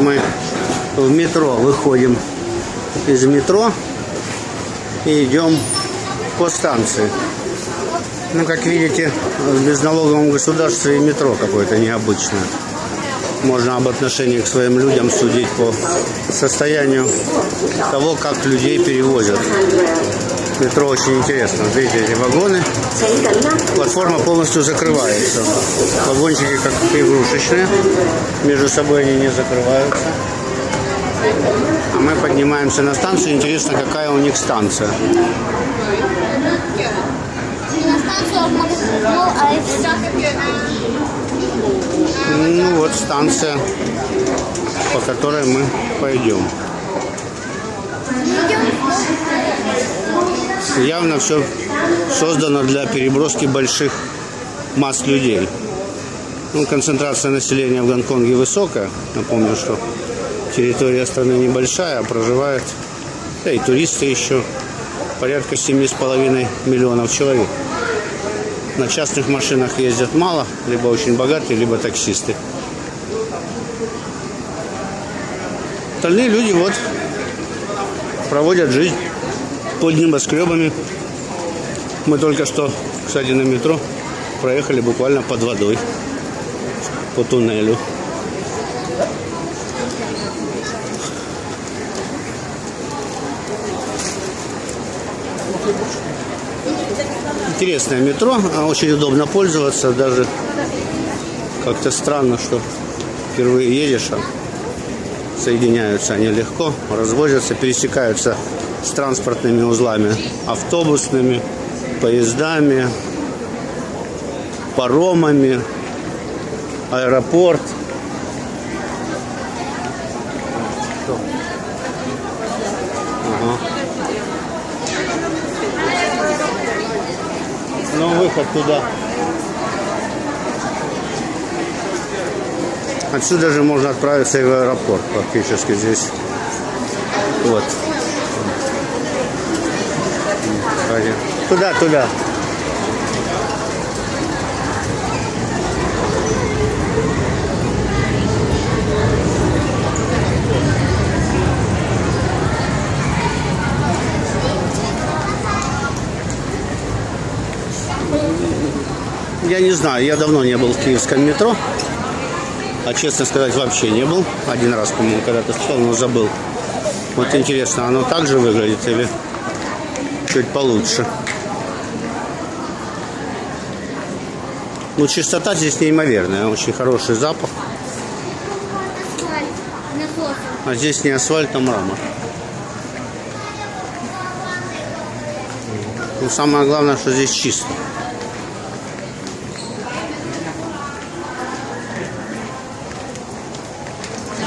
мы в метро выходим из метро и идем по станции. Ну, как видите, в безналоговом государстве метро какое-то необычное. Можно об отношении к своим людям судить по состоянию того, как людей перевозят. Метро очень интересно. Видите, эти вагоны. Платформа полностью закрывается. Вагончики как игрушечные. Между собой они не закрываются. А мы поднимаемся на станцию. Интересно, какая у них станция. Ну вот станция, по которой мы пойдем. Явно все создано для переброски больших масс людей. Ну, концентрация населения в Гонконге высокая. Напомню, что территория страны небольшая, а проживает, да и туристы еще, порядка 7,5 миллионов человек. На частных машинах ездят мало, либо очень богатые, либо таксисты. Остальные люди вот проводят жизнь под небоскребами. Мы только что, кстати, на метро проехали буквально под водой по туннелю. Интересное метро, а очень удобно пользоваться, даже как-то странно, что впервые едешь, а соединяются они легко, развозятся, пересекаются с транспортными узлами, автобусными, поездами, паромами, аэропорт. Ну, выход туда. Отсюда же можно отправиться и в аэропорт практически здесь. Вот. Кстати, Туда, туда. Я не знаю, я давно не был в киевском метро. А честно сказать, вообще не был. Один раз, по-моему, когда-то стал, но забыл. Вот интересно, оно так же выглядит или чуть получше? Ну, чистота здесь неимоверная. Очень хороший запах. А здесь не асфальт, а мрамор. Ну, самое главное, что здесь чисто.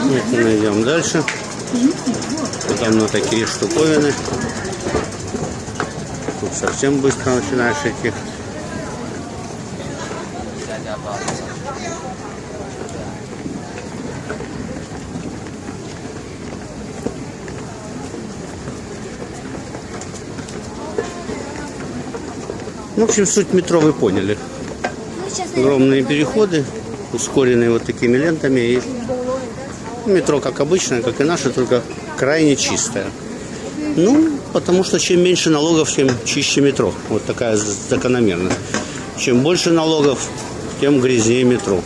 Мы идем дальше. Там на такие штуковины. Тут совсем быстро начинаешь идти. Ну, в общем, суть метро вы поняли. Ну, Огромные переходы, ускоренные вот такими лентами. И метро, как обычное, как и наше, только крайне чистое. Ну, потому что чем меньше налогов, тем чище метро. Вот такая закономерность. Чем больше налогов, тем грязнее метро.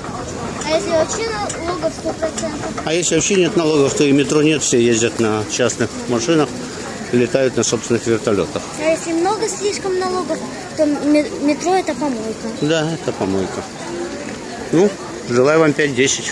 А если вообще налогов 100%? А если вообще нет налогов, то и метро нет, все ездят на частных машинах, летают на собственных вертолетах. А если много слишком налогов, то ме- метро это помойка. Да, это помойка. Ну, желаю вам 5-10.